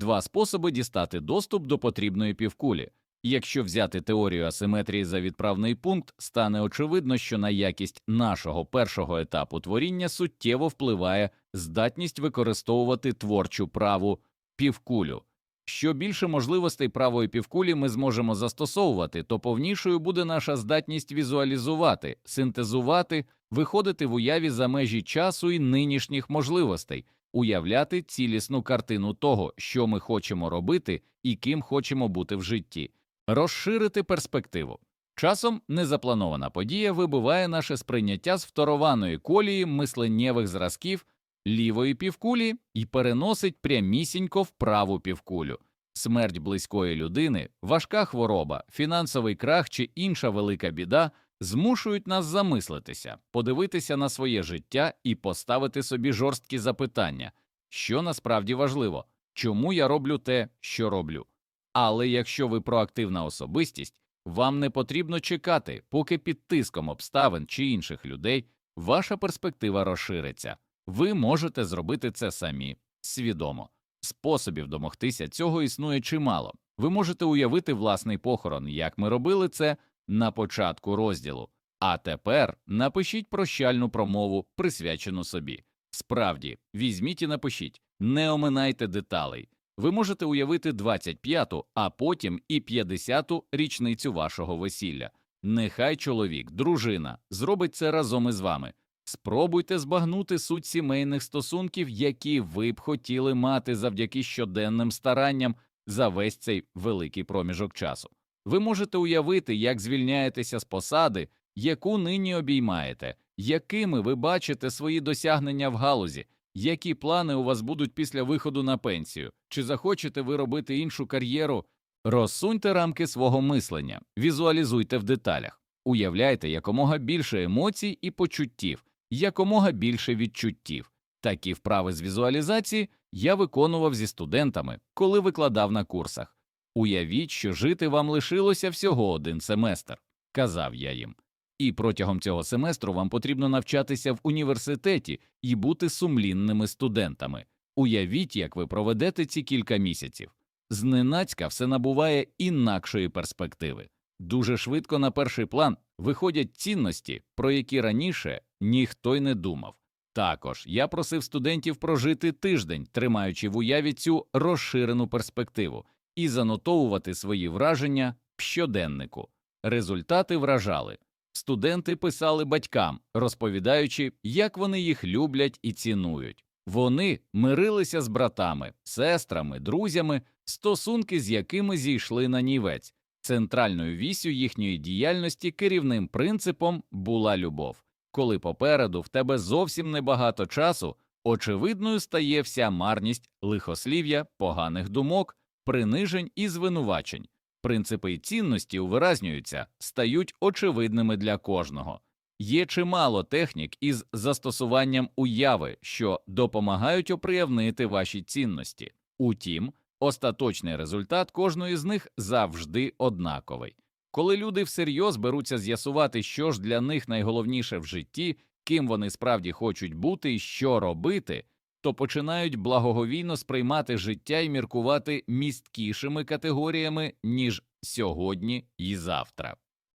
Два способи дістати доступ до потрібної півкулі. Якщо взяти теорію асиметрії за відправний пункт, стане очевидно, що на якість нашого першого етапу творіння суттєво впливає здатність використовувати творчу праву півкулю. Що більше можливостей правої півкулі ми зможемо застосовувати, то повнішою буде наша здатність візуалізувати, синтезувати, виходити в уяві за межі часу і нинішніх можливостей, уявляти цілісну картину того, що ми хочемо робити і ким хочемо бути в житті, розширити перспективу. Часом незапланована подія вибиває наше сприйняття з второваної колії мисленнєвих зразків лівої півкулі і переносить прямісінько в праву півкулю. Смерть близької людини, важка хвороба, фінансовий крах чи інша велика біда змушують нас замислитися, подивитися на своє життя і поставити собі жорсткі запитання, що насправді важливо, чому я роблю те, що роблю. Але якщо ви проактивна особистість, вам не потрібно чекати, поки під тиском обставин чи інших людей ваша перспектива розшириться. Ви можете зробити це самі свідомо. Способів домогтися цього існує чимало. Ви можете уявити власний похорон, як ми робили це на початку розділу. А тепер напишіть прощальну промову, присвячену собі. Справді, візьміть і напишіть, не оминайте деталей. Ви можете уявити 25-ту, а потім і 50-ту річницю вашого весілля. Нехай чоловік, дружина зробить це разом із вами. Спробуйте збагнути суть сімейних стосунків, які ви б хотіли мати завдяки щоденним старанням за весь цей великий проміжок часу. Ви можете уявити, як звільняєтеся з посади, яку нині обіймаєте, якими ви бачите свої досягнення в галузі, які плани у вас будуть після виходу на пенсію, чи захочете ви робити іншу кар'єру. Розсуньте рамки свого мислення, візуалізуйте в деталях, уявляйте якомога більше емоцій і почуттів, якомога більше відчуттів. Такі вправи з візуалізації я виконував зі студентами, коли викладав на курсах. Уявіть, що жити вам лишилося всього один семестр, казав я їм. І протягом цього семестру вам потрібно навчатися в університеті і бути сумлінними студентами. Уявіть, як ви проведете ці кілька місяців. Зненацька все набуває інакшої перспективи. Дуже швидко на перший план виходять цінності, про які раніше ніхто й не думав. Також я просив студентів прожити тиждень, тримаючи в уяві цю розширену перспективу, і занотовувати свої враження в щоденнику. Результати вражали. Студенти писали батькам, розповідаючи, як вони їх люблять і цінують. Вони мирилися з братами, сестрами, друзями, стосунки з якими зійшли на нівець. Центральною вісю їхньої діяльності керівним принципом була любов. Коли попереду в тебе зовсім небагато часу, очевидною стає вся марність лихослів'я, поганих думок, принижень і звинувачень. Принципи й цінності увиразнюються, стають очевидними для кожного. Є чимало технік із застосуванням уяви, що допомагають оприявнити ваші цінності. Утім, остаточний результат кожної з них завжди однаковий. Коли люди всерйоз беруться з'ясувати, що ж для них найголовніше в житті, ким вони справді хочуть бути і що робити, то починають благоговійно сприймати життя і міркувати місткішими категоріями, ніж сьогодні і завтра.